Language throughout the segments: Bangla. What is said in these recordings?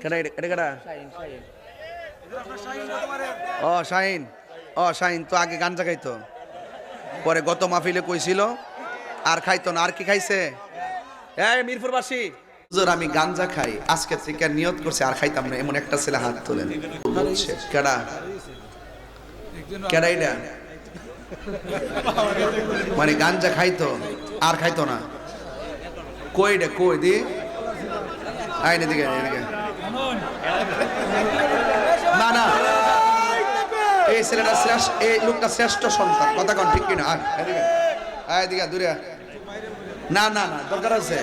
কেডা এটা এটা ও শাহিন। ও শাহিন তো আগে গাঞ্জা খাইতো পরে গত মাহফিলে কইছিল আর খাইতো না আর কি খাইছে? এই মিরপুরবাসী। হুজুর আমি গাঞ্জা খাই আজকে থেকে নিয়ত করছে আর খাইতাম না এমন একটা ছেলে হাত তোলেন। বলছে কেডা? কেডা এটা? মানে গাঞ্জা খাইতো আর খাইতো না। কই রে কই দি? আইনে দিকে এদিকে। না না। এই ছেলেটা শ্রেষ্ঠ, এই লোকটা শ্রেষ্ঠ সন্তান। কথা কন, ঠিক কিনা? আয়, এদিকে। দূরে না না না, দরকার আছে।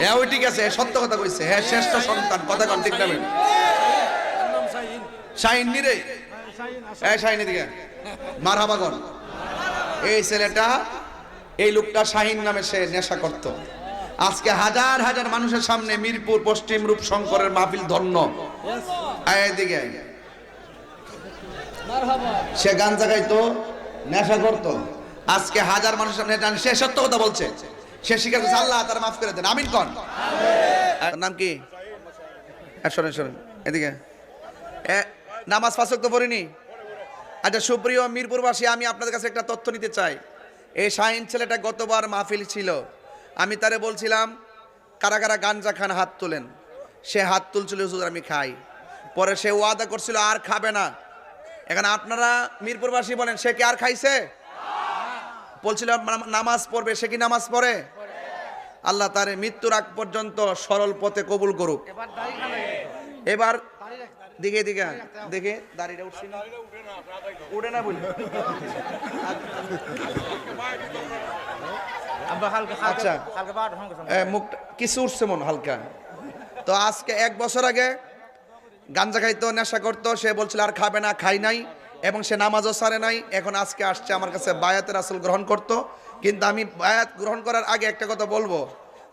হ্যাঁ ওই ঠিক আছে, সত্য কথা কইছে। হ্যাঁ শ্রেষ্ঠ সন্তান। কথা কন, ঠিক নামেন শাহিন নি রে? এই শাহিন, এদিকে। মারহাবা কন এই ছেলেটা, এই লোকটা শাহিন নামে সে নেশা করত। আজকে হাজার হাজার মানুষের সামনে মিরপুর পশ্চিম রূপ শঙ্করের মাহফিল ধন্য। এদিকে সে গান জাগাইতো নেশা করতো। আজকে হাজার মানুষের সামনে সে সত্য কথা বলছে। সে স্বীকার করছে আল্লাহ তার মাফ করে দেন। আমিন কন। নাম কি? শোনেন শোনেন এদিকে। নামাজ ফাঁসক তো পড়িনি। আচ্ছা সুপ্রিয় মিরপুরবাসী আমি আপনাদের কাছে একটা তথ্য নিতে চাই। এই শাহিন ছেলেটা গতবার মাহফিল ছিল। আমি তারে বলছিলাম, কারা কারা গাঞ্জা খান হাত তোলেন? সে হাত তুলছিল, হুজুর, আমি খাই। পরে সে ওয়াদা করছিল, আর খাবে না। এখন আপনারা মিরপুরবাসী বলেন, সে কি আর খাইছে? বলছিল নামাজ পড়বে, সে কি নামাজ পড়ে? আল্লাহ তারে মৃত্যুর আগ পর্যন্ত সরল পথে কবুল করুক। এবার দিকে দিকে, দেখে, দাড়িটা উঠছি উঠে না আচ্ছা। মুখটা কিছু উঠছে মন হালকা। তো আজকে এক বছর আগে গাঞ্জা খাইতো নেশা করতো সে বলছিল আর খাবে না খাই নাই এবং সে নামাজও সারে নাই। এখন আজকে আসছে আমার কাছে বায়াতের আসল গ্রহণ করত। কিন্তু আমি বায়াত গ্রহণ করার আগে একটা কথা বলব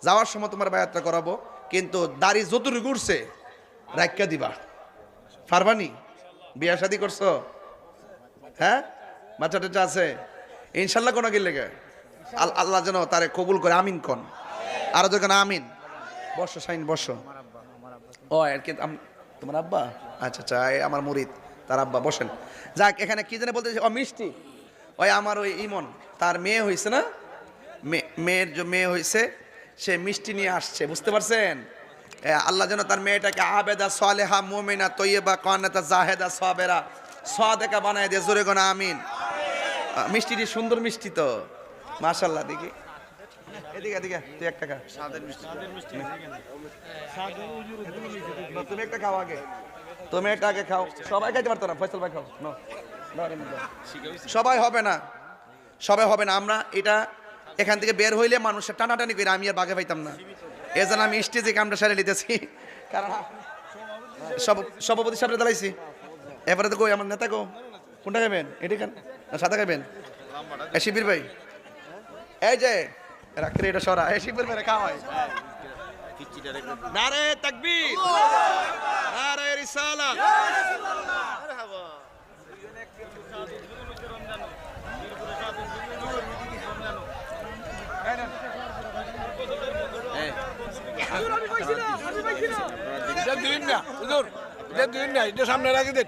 যাওয়ার সময় তোমার বায়াতটা করাবো কিন্তু দাড়ি যতটুকু উঠছে রাখ্যা দিবা। ফারবানি বিয়া শাদি করছ? হ্যাঁ? বাচ্চা টাচ্চা আছে? ইনশাল্লাহ কোনো গেলে গে আল- আল্লাহ যেন তারে কবুল করে, আমিন কন। আরও যখন আমিন। বসো সাইন বসো। ও আর কি তোমার আব্বা? আচ্ছা আচ্ছা আমার মুরিদ, তার আব্বা, বসেন। যাক, এখানে কি জানে বলতে ও, মিষ্টি। ওই আমার ওই ইমন, তার মেয়ে হয়েছে না? মেয়ের যে মেয়ে হয়েছে সে মিষ্টি নিয়ে আসছে, বুঝতে পারছেন? আল্লাহ যেন তার মেয়েটাকে আবেদা, সালেহা, মোমিনা, তৈয়বা কানাতা জাহেদা, সাবেরা, সাদেকা বানায় দিয়ে। জোরে গোনা আমিন। মিষ্টিটি সুন্দর মিষ্টি তো। মাশাল্লাহ দেখি। এদিকে এদিকে, তুই একটা খা তুমি একটা খাও আগে। তুমি একটা আগে খাও। সবাই খাইতে পারতো না। ফয়সাল ভাই খাও। সবাই হবে না। সবাই হবে না। আমরা এটা এখান থেকে বের হইলে মানুষের টানাটানি করে আমি আর বাগে পাইতাম না। এজন্য আমি স্টেজে কামটা সারে নিতেছি। কারণ সভাপতি সামনে দাঁড়াইছি। এবারে তো কই, আমার নেতা কো? কোনটা খাবেন এটি খান সাদা খাবেন এ শিবির ভাই। এই যে রাখলে এটা সরা এই শিবির ভাই খাওয়াই নারে তাকবীর নারে রিসালাত এটা দিন না হুজুর এটা দিন না এটা সামনে রাখি দেন